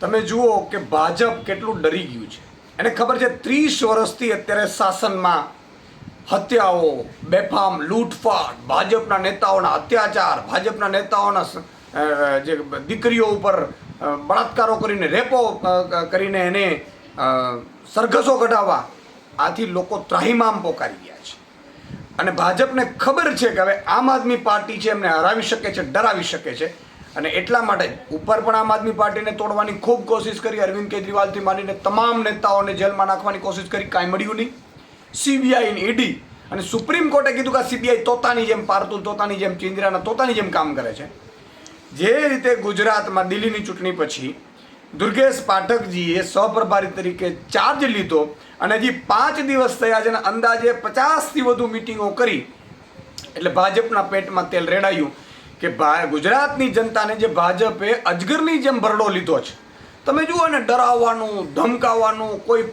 તમે જુઓ કે ભાજપ કેટલું ડરી ગયું છે. એને ખબર છે ત્રીસ વર્ષથી અત્યારે શાસનમાં હત્યાઓ, બેફામ, લૂંટફાટ, ભાજપના નેતાઓના અત્યાચાર, ભાજપના નેતાઓના જે દીકરીઓ ઉપર બળાત્કારો કરીને, રેપો કરીને એને સરઘસો કઢાવવા, આથી લોકો ત્રાહિમામ પોકારી ગયા છે. અને ભાજપને ખબર છે કે હવે આમ આદમી પાર્ટી છે એમને હરાવી શકે છે, ડરાવી શકે છે. અને એટલા માટે ઉપર પણ આમ આદમી પાર્ટીને તોડવાની ખૂબ કોશિશ કરી, અરવિંદ કેજરીવાલથી માંડીને તમામ નેતાઓને જેલમાં નાખવાની કોશિશ કરી, કાંઈ મળ્યું નહીં. સીબીઆઈ ઈડી અને સુપ્રીમ કોર્ટે કીધું કે સીબીઆઈ તોતાની જેમ પારતું, તોતાની જેમ ચિંદ્રાના, તોતાની જેમ કામ કરે છે. જે રીતે ગુજરાતમાં દિલ્હીની ચૂંટણી પછી દુર્ગેશ પાઠકજીએ સહપ્રભારી તરીકે ચાર્જ લીધો અને હજી પાંચ દિવસ થયા છે અને અંદાજે પચાસથી વધુ મિટિંગો કરી. એટલે ભાજપના પેટમાં તેલ રેડાયું. કે ગુજરાતની જનતાને જે ભાજપે અજગરની જેમ ભરડો લીધો છે. તમે જુઓ ને ડરાવવાનું, ધમકાવવાનું, કોઈ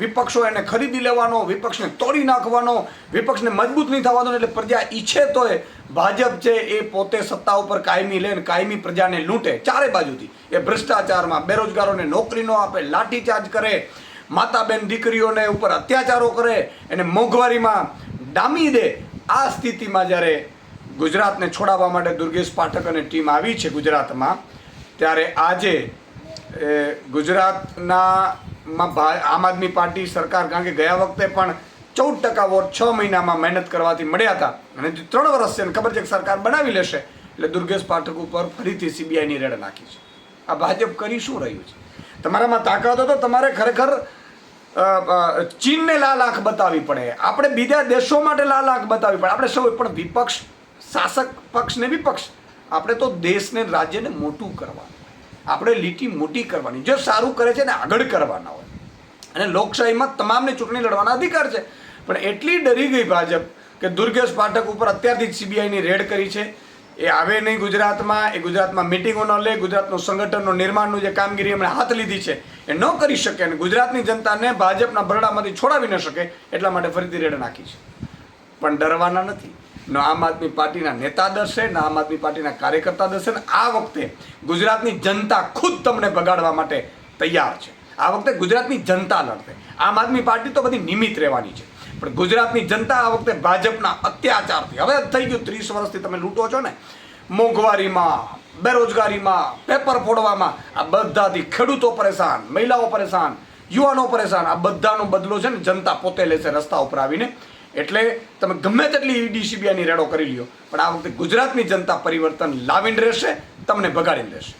વિપક્ષો એને ખરીદી લેવાનો, વિપક્ષને તોડી નાખવાનો, વિપક્ષને મજબૂત નહીં થવાનો એટલે પ્રજા ઈચ્છે તોય ભાજપ છે એ પોતે સત્તા ઉપર કાયમી લે ને કાયમી પ્રજાને લૂંટે ચારે બાજુથી. એ ભ્રષ્ટાચારમાં બેરોજગારોને નોકરી ન આપે, લાઠીચાર્જ કરે માતા બેન દીકરીઓને ઉપર અત્યાચારો કરે, એને મોંઘવારીમાં ડામી દે. આ સ્થિતિમાં જ્યારે ગુજરાતને છોડાવવા માટે દુર્ગેશ પાઠક અને ટીમ આવી છે ગુજરાતમાં. ત્યારે આજે ગુજરાતના માં આમ આદમી પાર્ટી સરકાર કારણ કે ગયા વખતે પણ ચૌદ ટકા વોટ છ મહિનામાં મહેનત કરવાથી મળ્યા હતા. અને ત્રણ વર્ષ છે ખબર છે કે સરકાર બનાવી લેશે, એટલે દુર્ગેશ પાઠક ઉપર ફરીથી સીબીઆઈની રેડ નાખી છે. આ ભાજપ કરી શું રહ્યું છે? તમારામાં તાકાત હતો તમારે ખરેખર ચીનને લાલ આંખ બતાવવી પડે. આપણે બીજા દેશો માટે લાલ આંખ બતાવવી પડે. આપણે સૌ પણ વિપક્ષ શાસક પક્ષ ને વિપક્ષ આપણે તો દેશને, રાજ્યને મોટું કરવાનું આપણે લીટી મોટી કરવાની. જો સારું કરે છે ને આગળ કરવાના હોય. અને લોકશાહીમાં તમામને ચૂંટણી લડવાના અધિકાર છે. પણ એટલી ડરી ગઈ ભાજપ કે દુર્ગેશ પાઠક ઉપર અત્યારથી જ સીબીઆઈની રેડ કરી છે. એ આવે નહીં ગુજરાતમાં, એ ગુજરાતમાં મિટિંગો ન લે, ગુજરાતનું સંગઠનનું નિર્માણનું જે કામગીરી એમણે હાથ લીધી છે, એ ન કરી શકે અને ગુજરાતની જનતાને ભાજપના ભરડામાંથી છોડાવી ન શકે એટલા માટે ફરીથી રેડ નાખી છે. પણ ડરવાના નથી. ન આમ આદમી પાર્ટીના નેતા દર્શે, ન આમ આદમી પાર્ટીના કાર્યકર્તા ડરશે ને આ વખતે ગુજરાતની જનતા ખુદ તમને બગાડવા માટે તૈયાર છે. આ વખતે ગુજરાતની જનતા લડશે. આમ આદમી પાર્ટી તો બધી નિમિત્ત રહેવાની છે. પણ ગુજરાતની જનતા આ વખતે ભાજપના અત્યાચારથી, હવે થઈ ગયું ત્રીસ વર્ષથી તમે લૂંટો છો ને, મોંઘવારીમાં, બેરોજગારીમાં, પેપર ફોડવામાં, આ બધાથી ખેડૂતો પરેશાન, મહિલાઓ પરેશાન, યુવાનો પરેશાન, આ બધાનો બદલો છે ને જનતા પોતે લેશે રસ્તા ઉપર આવીને. એટલે તમે ગમે તેટલી ઈડીસીબીઆઈની રેડો કરી લ્યો. પણ આ વખતે ગુજરાતની જનતા પરિવર્તન લાવીને રહેશે, તમને ભગાડીને રહેશે.